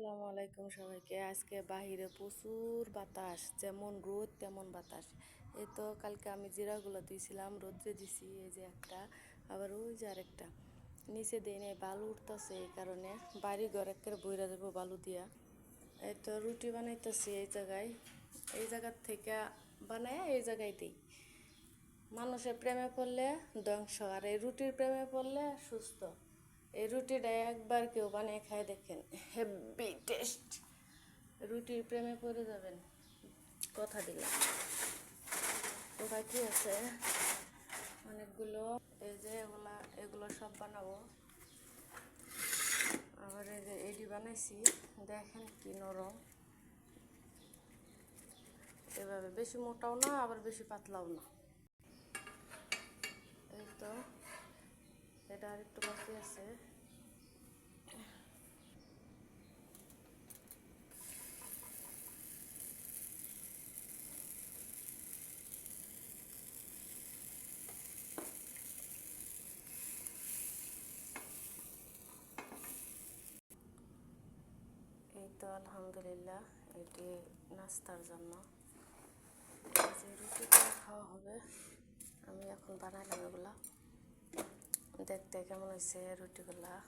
আসসালামু আলাইকুম সবাইকে। আজকে বাহিরে প্রচুর বাতাস, যেমন রোদ তেমন বাতাস। এই তো কালকে আমি জিরাগুলো দিয়েছিলাম, রোদ্রে দিছি, এই যে একটা, আবার ওই যে আরেকটা। নিচে দিই নাই বালু উঠতেছে এই কারণে বাড়ি ঘর একের বইরা দেবো বালু দিয়া। এই তো রুটি বানাইতেছি এই জায়গায়, এই জায়গার থেকে বানায় এই জায়গায় দিই। মানুষের প্রেমে পড়লে ধ্বংস, আর এই রুটির প্রেমে পড়লে সুস্থ। এই রুটিটা একবার কেউ বানিয়ে খায় দেখেন। হেভি টেস্ট রুটির প্রেমে পড়ে যাবেন। কথা দিলাম। তো বাকি আছে অনেকগুলো। এই যে এগুলা, এগুলো সব বানাবো। আবার এই যে এডি বানাইছি। দেখেন কি নরম। এভাবে। বেশি মোটাও না, আবার বেশি পাতলাও না। এই তো। এটা আর একটু বাকি আছে এই তো আলহামদুলিল্লাহ, এটি নাস্তার জন্য। যে রুটিটা খাওয়া হবে? আমি এখন বানালাম এগুলা। দেখতে কেমন হয়েছে রুটিগুলা?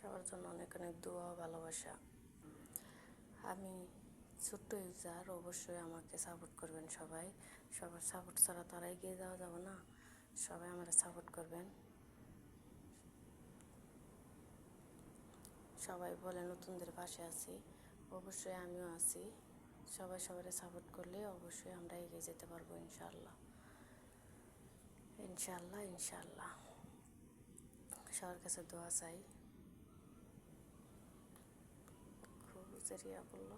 সবার জন্য অনেক অনেক দোয়া ভালোবাসা। আমি ছোট্ট ইউজার, অবশ্যই আমাকে সাপোর্ট করবেন সবাই। সবার সাপোর্ট ছাড়া তো আর এগিয়ে যাওয়া যাবে না। সবাই আমরা সাপোর্ট করবেন। সবাই বলে, নতুনদের পাশে আছি। অবশ্যই আমিও আছি। সবাই সবাই সাপোর্ট করলে অবশ্যই আমরা এগিয়ে যেতে পারব ইনশাল্লাহ ইনশাল্লাহ ইনশাল্লাহ সবার কাছে দোয়া চাই। খুব বলল